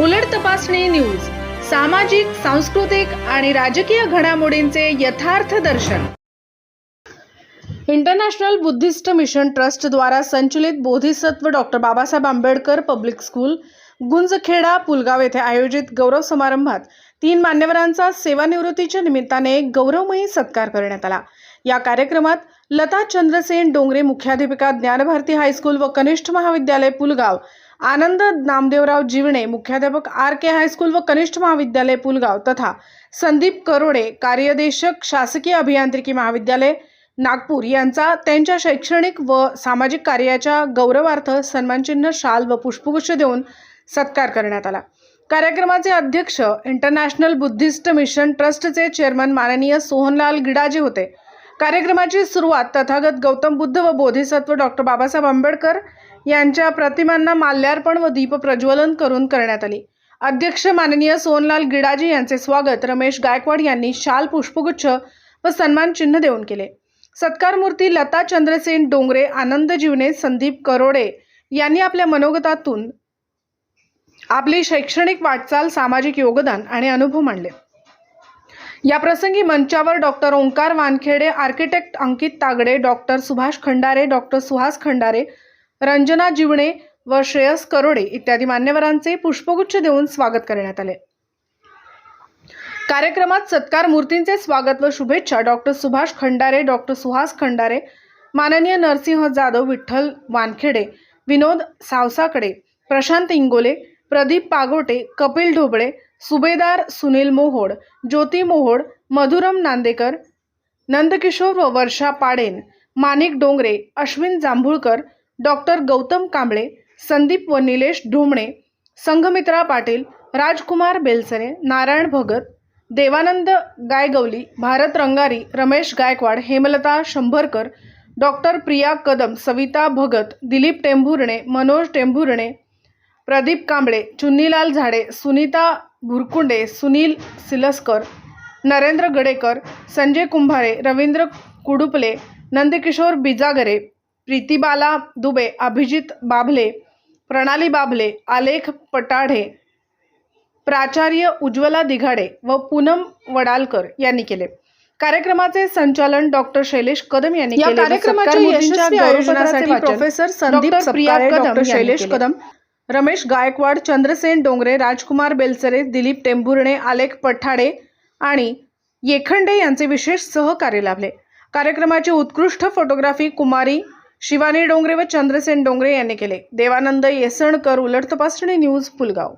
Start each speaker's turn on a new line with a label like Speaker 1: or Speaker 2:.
Speaker 1: उलट तपासणी न्यूज सामाजिक सांस्कृतिक आणि राजकीय घडामोडींचे यथार्थ दर्शन. इंटरनॅशनल बुद्धिस्ट मिशन ट्रस्ट द्वारा संचलित Bodhisattva doctor Babasaheb Ambedkar public school Gunjkheda Pulgaon येथे आयोजित गौरव समारंभात तीन मान्यवरांचा सेवानिवृत्तीच्या निमित्ताने गौरवमयी सत्कार करण्यात आला. या कार्यक्रमात लता चंद्रसेन डोंगरे मुख्याध्यापिका ज्ञानभारती हायस्कूल व कनिष्ठ महाविद्यालय पुलगाव आनंद नामदेवराव जीवणे मुख्याध्यापक आर के हायस्कूल व कनिष्ठ महाविद्यालय पुलगाव तथा संदीप करोडे कार्यदेशक शासकीय अभियांत्रिकी महाविद्यालय नागपूर यांचा त्यांच्या शैक्षणिक व सामाजिक कार्याच्या गौरवार्थ सन्मानचिन्ह शाल व पुष्पगुच्छ देऊन सत्कार करण्यात आला. कार्यक्रमाचे अध्यक्ष इंटरनॅशनल बुद्धिस्ट मिशन ट्रस्टचे चेअरमन माननीय सोहनलाल गिडाजे होते. कार्यक्रमाची सुरुवात तथागत गौतम बुद्ध व बोधिसत्व डॉक्टर बाबासाहेब आंबेडकर यांच्या प्रतिमांना माल्यार्पण व दीप प्रज्वलन करून करण्यात आली. अध्यक्ष माननीय सोनलाल गिडाजी यांचे स्वागत रमेश गायकवाड यांनी शाल पुष्पगुच्छ व सन्मान चिन्ह देऊन केले. सत्कारमूर्ती लता चंद्रसेन डोंगरे आनंद जीवने संदीप करोडे यांनी आपल्या मनोगतातून आपली शैक्षणिक वाटचाल सामाजिक योगदान आणि अनुभव मांडले. या प्रसंगी मंचावर doctor Omkar Wankhede architect Ankit Tagde doctor Subhash Khandare doctor Suhas Khandare Ranjana Jivne व श्रेयस करोडे इत्यादी मान्यवरांचे पुष्पगुच्छ देऊन स्वागत करण्यात आले. कार्यक्रमात सत्कार मूर्तींचे स्वागत व शुभेच्छा डॉक्टर सुभाष खंडारे डॉक्टर सुहास खंडारे माननीय नरसिंह जाधव विठ्ठल वानखेडे विनोद सावसाकडे प्रशांत इंगोले प्रदीप पागोटे कपिल ढोबळे सुभेदार सुनील मोहोड ज्योती मोहोड मधुरम नांदेकर नंदकिशोर व वर्षा पाडेन माणिक डोंगरे अश्विन जांभुळकर डॉक्टर गौतम कांबळे संदीप व निलेश ढोमणे संघमित्रा पाटील राजकुमार बेलसरे नारायण भगत देवानंद गायगवली भारत रंगारी रमेश गायकवाड हेमलता शंभरकर डॉक्टर प्रिया कदम सविता भगत दिलीप टेंभुर्णे मनोज टेंभुर्णे प्रदीप कांबळे चुन्नीलाल झाडे सुनीता भुरकुंडे सुनील सिलस्कर नरेंद्र गडेकर संजय कुंभारे रवींद्र कुडुपले नंदकिशोर बिजागरे प्रीतीबाला दुबे अभिजित बाभले प्रणाली बाभले आलेख पटाढे प्राचार्य उज्ज्वला दिघाडे व पूनम वडालकर यांनी केले. कार्यक्रमाचे संचालन डॉक्टर शैलेश कदम यांनी
Speaker 2: या
Speaker 1: केले
Speaker 2: कार्यक्रमाच्या
Speaker 1: प्रोफेसर संदीप
Speaker 2: प्रिया कदम
Speaker 1: शैलेश. कदम रमेश गायकवाड चंद्रसेन डोंगरे राजकुमार बेलसरे दिलीप टेंभुर्णे आलेख पठाडे आणि येखंडे यांचे विशेष सहकार्य लाभले. कार्यक्रमाची उत्कृष्ट फोटोग्राफी कुमारी शिवानी डोंगरे व चंद्रसेन डोंगरे यांनी केले. देवानंद येसणकर उलट तपासणी न्यूज पुलगाव